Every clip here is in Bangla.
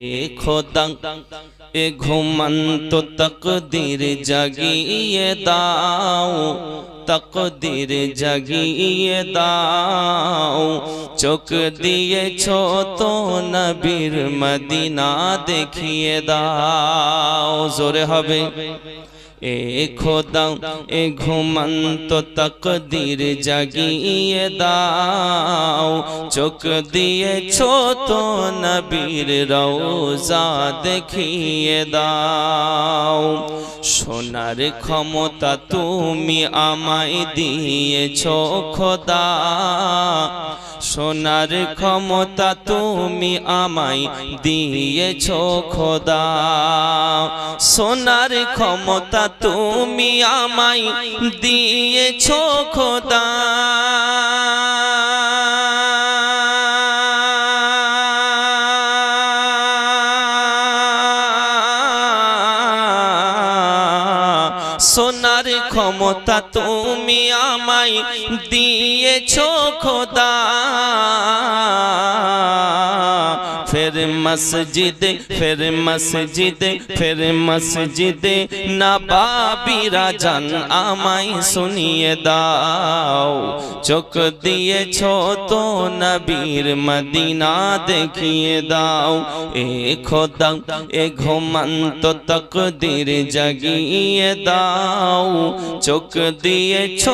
এ খোদা, এ ঘুমন্ত তকদির জাগিয়ে দাও, তকদির জাগিয়ে দাও। চোখ দিয়েছ তো নবীর মদিনা দেখিয়ে দাও। জোরে হবে। এ খোদা এ ঘুমন্ত তকদির জাগিয়ে দাও। চোখ দিয়েছ তো নবীর রওজা দেখিয়ে দাও। সোনার ক্ষমতা তুমি আমায় দিয়েছ, খোদা। সোনার ক্ষমতা তুমি আমায় দিয়েছ, খোদা। সোনার ক্ষমতা তুমি আমায় দিয়েছ, খোদা। ক্ষমতা তুমি আমায় দিয়েছ খোদা। মসজিদে, ফের মসজিদে ফের মসজিদে। নবাবিরা জান আমায় শুনিয়ে দাও। চোখ দিয়েছ তো নবীর মদিনা দেখিয়ে দাও। এ খোদা, এ ঘুমন্ত তকদির জাগিয়ে দাও। চোখ দিয়েছ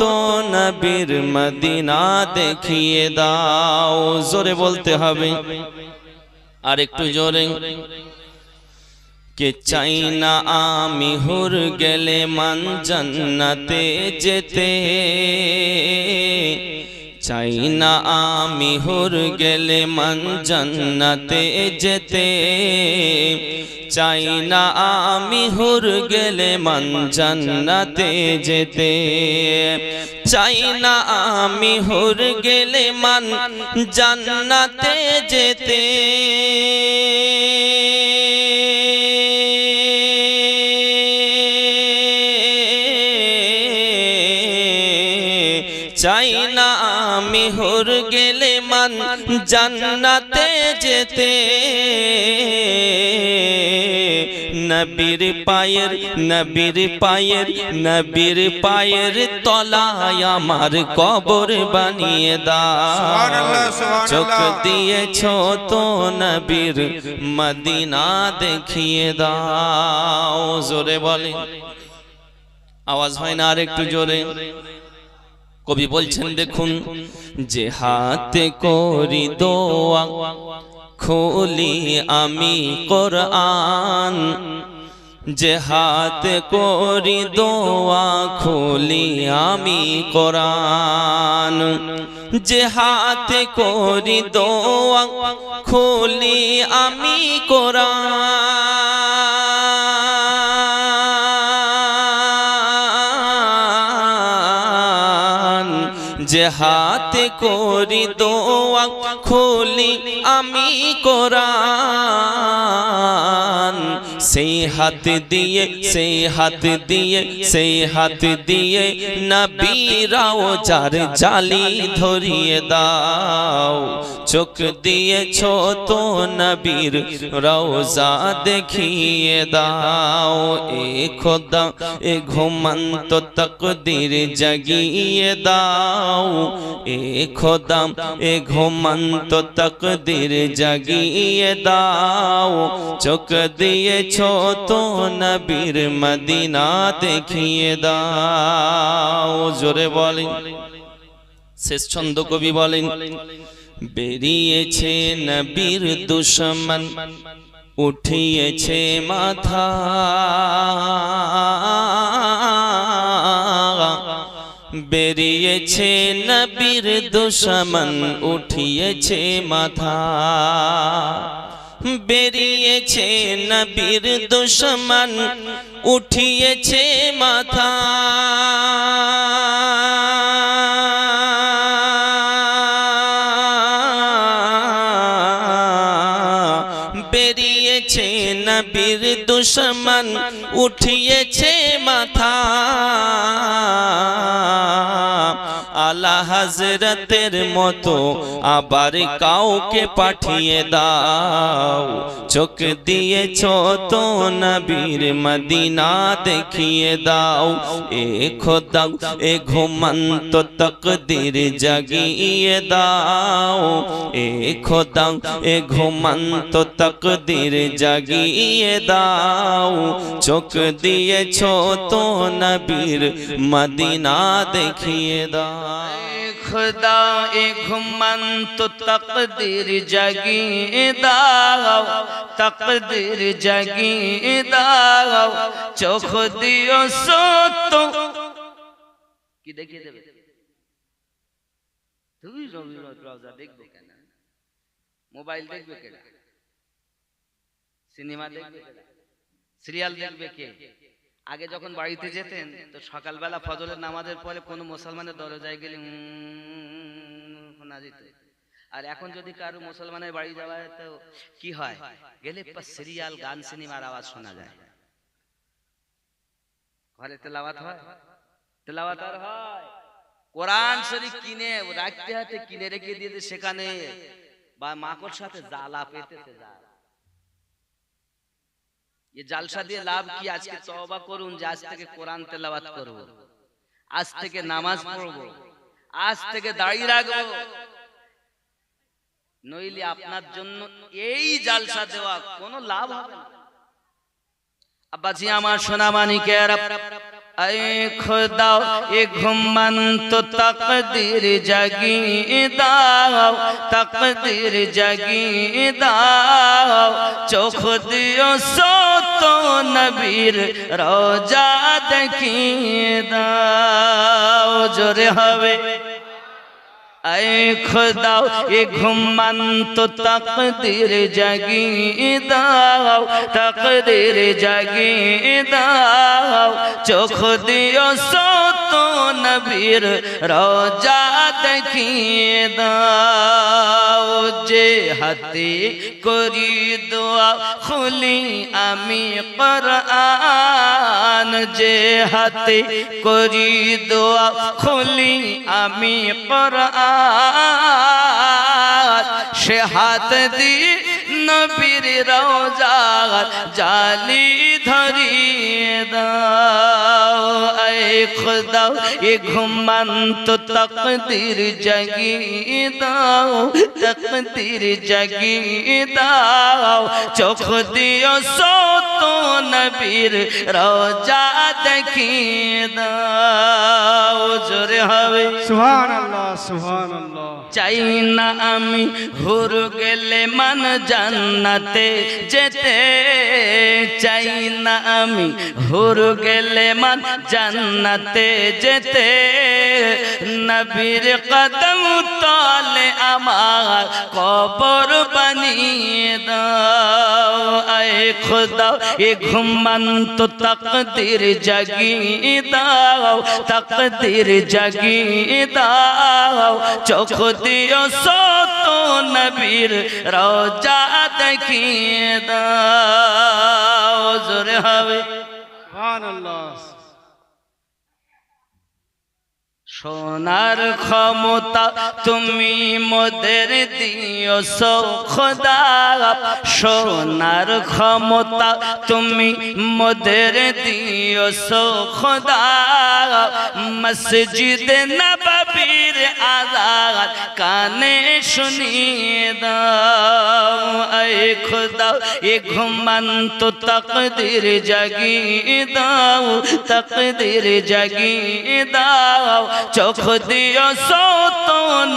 তো নবীর মদিনা দেখিয়ে দাও। জোরে বলতে হবে। আর একটু জোরে। কে চাই না আমি হুর গেলে মান জান্নাতে যেতে? চাই না আমি হুর গেলে মান জান্নাতে যেতে। চাই না আমি হুর গেলে মান জান্নাতে যেতে। চাই না আমি হুর গেলে মান জান্নাতে যেতে। আমি হুর গেলে মান জান্নাতে যেতে। নবীর পায়ের নবীর পায়ের নবীর পায়ের তলায় আমার কবর বানিয়ে দাও। চোখ দিয়েছ তো নবীর মদিনা দেখিয়ে দাও। জোরে বলে আওয়াজ হয় না আর একটু জোরে? কবি বলছেন, দেখুন, যে হাতে করি দোয়া, খুলি আমি কোরআন। যে হাতে করি দোয়া, খুলি আমি কোরআন। যে হাতে করি দোয়া, খুলি আমি কোরআন। হাতে করি দোয়া খুলি আমি কোরআন। সেই হাত দিয়ে সেই হাত দিয়ে সেই হাত দিয়ে নবীরাও যার জালি ধরিয়ে দাও চোখ দিয়েছ তো নবীর রওজা দেখিয়ে দাও এ খোদা এ ঘুমন্ত তকদির জাগিয়ে দাও এ খোদা এ ঘুমন্ত তকদির জাগিয়ে দাও চোখ দিয়েছ তো নবীর মদিনা দেখিয়ে দাও জোরে বলেন শেষ ছন্দ কবি বলেন বেরিয়েছে নবীর দুশ্মন উঠিয়েছে মাথা বেরিয়েছে নবীর দুশ্মন উঠিয়েছে মাথা বেরিয়েছে নবীর দুশ্মন উঠিয়েছে মাথা। বেরিয়েছে নবীর দুশ্মন উঠিয়েছে মাথা। আলা হাজরতের মতো আবার কাউকে পাঠিয়ে দাও। চোখ দিয়েছ তো নবীর মদিনা দেখিয়ে দাও। এ খোদাও এ ঘুমন্ত তকদির জাগিয়ে দাও। এ খোদা এ ঘুমন্ত তকদির জাগিয়ে দাও। চোখ দিয়েছ তো নবীর মদিনা দেখিয়ে দাও। খোদা, এ ঘুমন্ত তকদির জাগিয়ে দাও। তকদির জাগিয়ে দাও। চোখ দিও সত কি দেখিয়ে দেবে? তুমি রবীন্দ্রনাথ রাজা, দেখবে। মোবাইল দেখবে কেন সিনেমা দেখবে? সিরিয়াল দেখবে কে? আগে যখন বাড়িতে যেতেন তো সকালবেলা ফজরের নামাজের পরে কোনো মুসলমানের দরজায় গেলে শোনা যেত। আর এখন যদি কারও মুসলমানের বাড়ি যাওয়া তো কি হয়? গেলে সিরিয়াল গান সিনেমার আওয়াজ শোনা যায়। ঘরে তেলাওয়াত হয়? তেলাওয়াত আর হয়। কোরআন শরীফ কিনে রাখতে হাতে কিনে রেখে দিয়েছে সেখানে। বা মাকড় সাথে জ্বালা পেতেছে জ্বালা ये জালসা দিয়ে লাভ কি? আজকে তওবা করুন যে আজ থেকে কোরআন তেলাওয়াত করব। আজ থেকে নামাজ পড়ব। আজ থেকে দাঁড়িয়ে রাখব। নইলে আপনার জন্য এই জালসা দেওয়া কোনো লাভ হবে না। আব্বাজি, আমার সোনা মানিকের আই খোদা এ ঘুমন্ত তকদির জাগি দাও, তকদির জাগি দাও। চোখ দিও সত নবীর রোজা দেখি দাও। জোরে হবে আই খোদা এ ঘুমন্ত তকদির জাগি দাও তকদির জাগি দাও চোখ দিও সত নবীর রোজা দেখিয়ে দাও, যে হাতে করি দোয়া, খুলি আমি কোরআন। যে হাতে করি দোয়া, খুলি আমি কোরআন। সে হাত দি নবীর রোজার জালি ধরিয়ে দাও। আই খুদা এ ঘুমন্ত তকদির জাগি দাও তকদির জাগি দাও। চোখ দিও সত নবীর রোজা দেখিয়ে দাও। জোরে হবে। সুহান আল্লাহ সুহান আল্লাহ চাই না আমি হুর গেলে মান জান্নাতে যেতে। চাই না আমি হুর গেলে মান জান্নাতে যেতে, নবীর কদম তলে আমার কবর বানিয়ে দাও। আয় খোদা, এ ঘুমন্ত তকদির জাগি দাও, তকদির জাগি দাও। চোখ দিও সত নবীর রোজা দেখিয়ে দাও। জোরে হবে। সুহান আল্লাহ সোনার ক্ষমতা তুমি মোদের দিও খোদা। সোনার ক্ষমতা তুমি মোদের দিও খোদা। মসজিদ নববীর আজাদ, কানে শুনিয়ে দাও। আয় খোদা, এ ঘুমন্ত তকদির জাগি দাও, তকদির জাগি দাও। চোখ দিও সত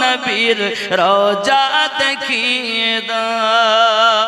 নবীর রোজা দেখিয়ে দাও।